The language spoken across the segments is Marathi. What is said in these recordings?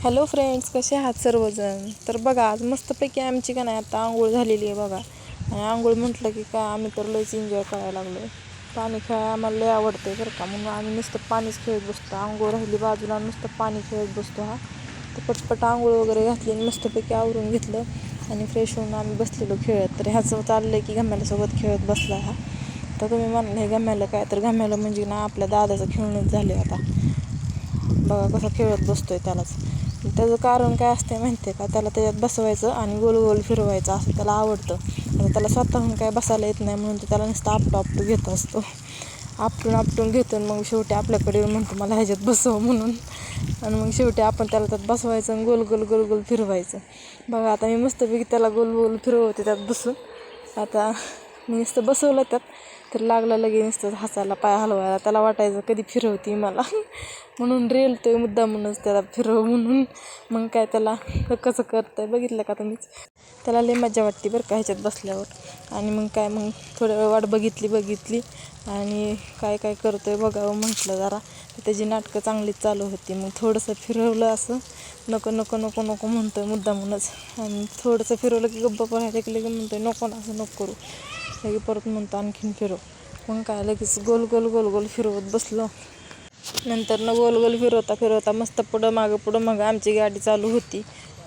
हॅलो फ्रेंड्स कसे आहात सर्वजण? तर बघा आज मस्तपैकी आमची का नाही आता आंघोळ झालेली आहे बघा. आणि आंघोळ म्हटलं की काय आम्ही तर लयच एन्जॉय करायला लागलो पाणी खेळायला आम्हाला लय आवडते बरं का. म्हणून आम्ही नुसतं पाणीच खेळत बसतो. आंघोळ राहिली बाजूला नुसतं पाणी खेळत बसतो हा. तर पटपट आंघोळ वगैरे घातली आणि मस्तपैकी आवरून घेतलं. आणि फ्रेश होऊन आम्ही बसलेलो खेळत. तर ह्याचं चाललं आहे की गम्यालासोबत खेळत बसला हा. तर तुम्ही म्हणलं हे गम्याला काय? तर गम्याला म्हणजे ना आपल्या दादाचं खेळणंच झाले आता. बघा कसं खेळत बसतोय त्यालाच. त्याचं कारण काय असते माहिती आहे का? त्याला त्याच्यात बसवायचं आणि गोल गोल फिरवायचं असं त्याला आवडतं. आता त्याला स्वतःहून काय बसायला येत नाही म्हणून तो त्याला नुसतं आपटू आपटू घेत असतो. आपटून आपटून घेतो आणि मग शेवटी आपल्याकडे येऊन म्हणतो मला ह्याच्यात बसव म्हणून. आणि मग शेवटी आपण त्याला त्यात बसवायचं आणि गोल गोल गोल गोल फिरवायचं. बघा आता मी मस्तपैकी त्याला गोल गोल फिरवते त्यात बसून. आता मी नुसतं बसवलं त्यात. तर लागलं लगेच नुसतं हसायला पाय हलवायला. त्याला वाटायचं कधी फिरवती मला? म्हणून रेलतो आहे मुद्दा म्हणूनच त्याला फिरव म्हणून. मग काय त्याला? कसं करतं आहे बघितलं का तुम्हीच? त्याला लई मजा वाटते बरं का ह्याच्यात बसल्यावर. आणि मग काय मग थोड्या वेळ वाट बघितली बघितली. आणि काय काय करतो आहे बघावं म्हटलं जरा. त्याची नाटकं चांगलीच चालू होती. मग थोडंसं फिरवलं असं. नको नको नको नको म्हणतो आहे मुद्दा म्हणूनच आणि थोडंसं फिरवलं की गप्पा पळायला की लगेच म्हणतो आहे नको ना असं नको करू. लगे परत म्हणतो आणखीन फिरव. मग काय लगेच गोल गोल गोल गोल फिरवत बसलो. नंतर न गोल गोल फिरवता फिरवता मस्त पुढं मागं पुढं मागं आमची गाडी चालू होती.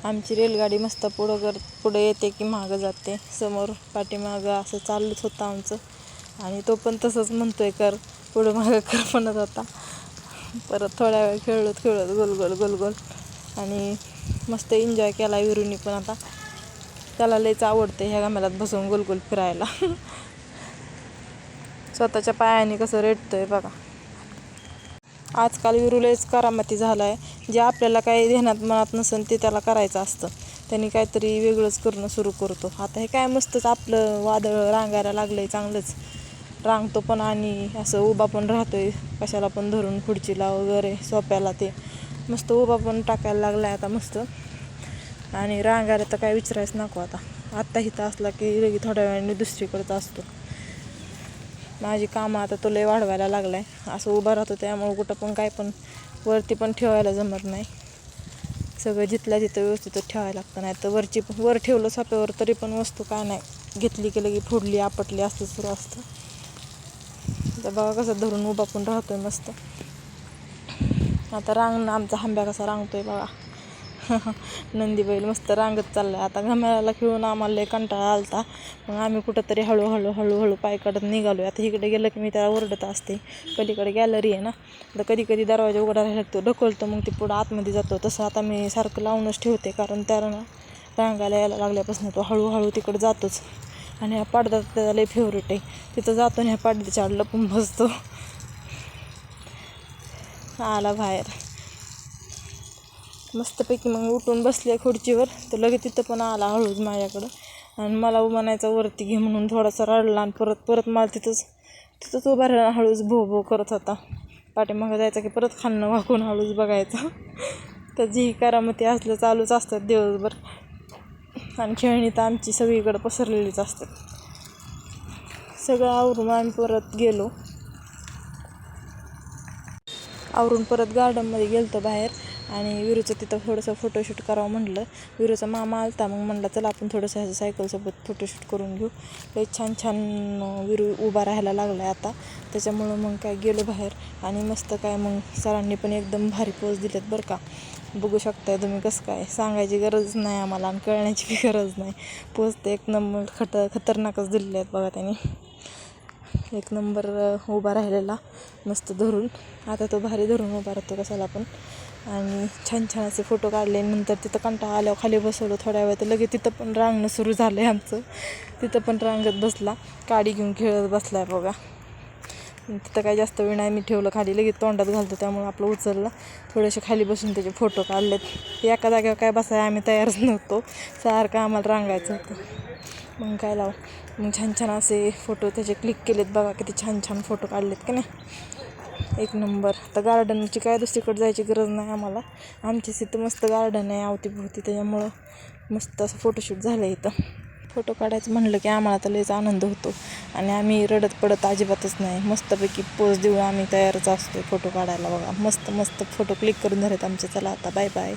आमची रेलगाडी मस्त पुढं कर पुढं येते की मागं जाते. समोर पाठीमागं असं चालूच होतं आमचं. आणि तो पण तसंच म्हणतोय कर पुढं मागं कर म्हणत होता. परत थोड्या वेळ खेळत खेळत गोल गोल गोल गोल. आणि मस्त एन्जॉय केला विरुनी पण आता. त्याला लयच आवडते ह्या गाम्यालात बसून गोल गोल फिरायला. स्वतःच्या पायाने कसं रेटतोय बघा. आजकाल विरुलेच करामती झाला आहे जे आपल्याला काही ध्यानात मनात नसेल ते त्याला करायचं असतं. त्यांनी काहीतरी वेगळंच करणं सुरू करतो. आता हे काय मस्तच आपलं वादळ रांगायला लागलं आहे चांगलंच. रांगतो पण आणि असं उभा पण राहतो आहे कशाला पण धरून खुर्चीला वगैरे सोप्याला ते. मस्त उभा पण टाकायला लागला आहे आता मस्त. आणि रांगायला तर काय विचारायच नको आता. आत्ता इथं असला की लगे थोड्या वेळाने दुसरीकडंच असतो. माझी कामं आता तो लय वाढवायला लागला आहे असं उभं राहतो त्यामुळं कुठं पण काय पण वरती पण ठेवायला जमत नाही. सगळं जिथल्या तिथं व्यवस्थित ठेवायला लागतं. नाही तर वरची वर ठेवलं सोप्यावर तरी पण वस्तू काय नाही. घेतली की लगी फुडली आपटली असं सुरू असतं. तर बघा कसं धरून उभा पण राहतोय मस्त. आता रांगणं आमचा आंब्या कसा रांगतोय बघा. नंदी बैल मस्त रांगत चाललं आहे आता घमेळाला खेळून आम्हाला लय कंटाळा आलता. मग आम्ही कुठंतरी हळूहळू हळूहळू पाय काढत निघालो आता इकडे गेलं की मी त्याला ओरडत असते. पलीकडे गॅलरी आहे ना. तर कधी कधी दरवाजा उघडा राहिला तो ढकलतो मग ते पुढं आतमध्ये जातो. तसं आता मी सारखं लावूनच ठेवते. कारण त्याला रांगायला यायला लागल्यापासून तो हळूहळू तिकडे जातोच. आणि ह्या पाडद्यात त्याचा लय फेवरेट आहे. तिथं जातो आणि ह्या पाडद्याच्या आड लपून बसतो आला बाहेर. मस्तपैकी मग उठून बसले खुर्चीवर. तर लगेच तिथं पण आला हळूच माझ्याकडं. आणि मला म्हणायचा वरती घे म्हणून थोडासा रडला आणि परत परत मला तिथंच तिथंच उभा राहिला हळूच भो भो करत होता. पाठीमागं जायचा की परत खाणं वाकून हळूच बघायचं. तर जी करामती असलं चालूच असतात दिवसभर. आणि खेळणी तर आमची सगळीकडं पसरलेलीच असतात. सगळं आवरून आम्ही परत गेलो. आवरून परत गार्डनमध्ये गेलो बाहेर. आणि विरूचं तिथं थोडंसं फोटोशूट करावं म्हटलं विरूचा मामा आलता मग म्हणलं चला आपण थोडंसं ह्याचं सायकलसोबत फोटोशूट करून घेऊ. लई छान छान विरू उभा राहायला लागला आहे आता. त्याच्यामुळं मग काय गेलो बाहेर आणि मस्त काय मग सरांनी पण एकदम भारी पोज दिलेत बरं का. बघू शकताय तुम्ही कसं काय सांगायची गरज नाही आम्हाला आणि कळण्याची बी गरज नाही. पोज ते एक नंबर खट खतरनाकच दिलेले आहेत बघा त्यांनी. एक नंबर उभा राहिलेला मस्त धरून. आता तो भारी धरून उभा राहतो कसाला पण. आणि छान छान असे फोटो काढले. नंतर तिथं कंटाळा आल्यावर खाली बसवलं थोड्या वेळ. तर लगेच तिथं पण रांगणं सुरू झालं आहे आमचं. तिथं पण रांगत बसला. काडी घेऊन खेळत बसला आहे बघा. तिथं काय जास्त वेळ नाही. मी ठेवलं खाली. लगेच तोंडात घालतो. त्यामुळे आपलं उचललं. थोडेसे खाली बसून त्याचे फोटो काढलेत. एका जागेवर काय बसाय आम्ही तयारच नव्हतो. सारखं आम्हाला रांगायचं होतं. मग काय लाव? मग छान छान असे फोटो त्याचे क्लिक केलेत. बघा किती छान छान फोटो काढलेत का नाही? एक नंबर. आता गार्डनची काय दुसरीकडे जायची गरज नाही आम्हाला. आमच्याच इथं मस्त गार्डन आहे अवतीभोवती त्याच्यामुळं मस्त असं फोटोशूट झालं इथं. फोटो काढायचं म्हणलं की आम्हाला तर लयच आनंद होतो. आणि आम्ही रडत पडत अजिबातच नाही. मस्तपैकी पोज देऊ आम्ही तयारच असतो फोटो काढायला बघा. मस्त मस्त फोटो क्लिक करून झालेत आमचे. चला आता बाय बाय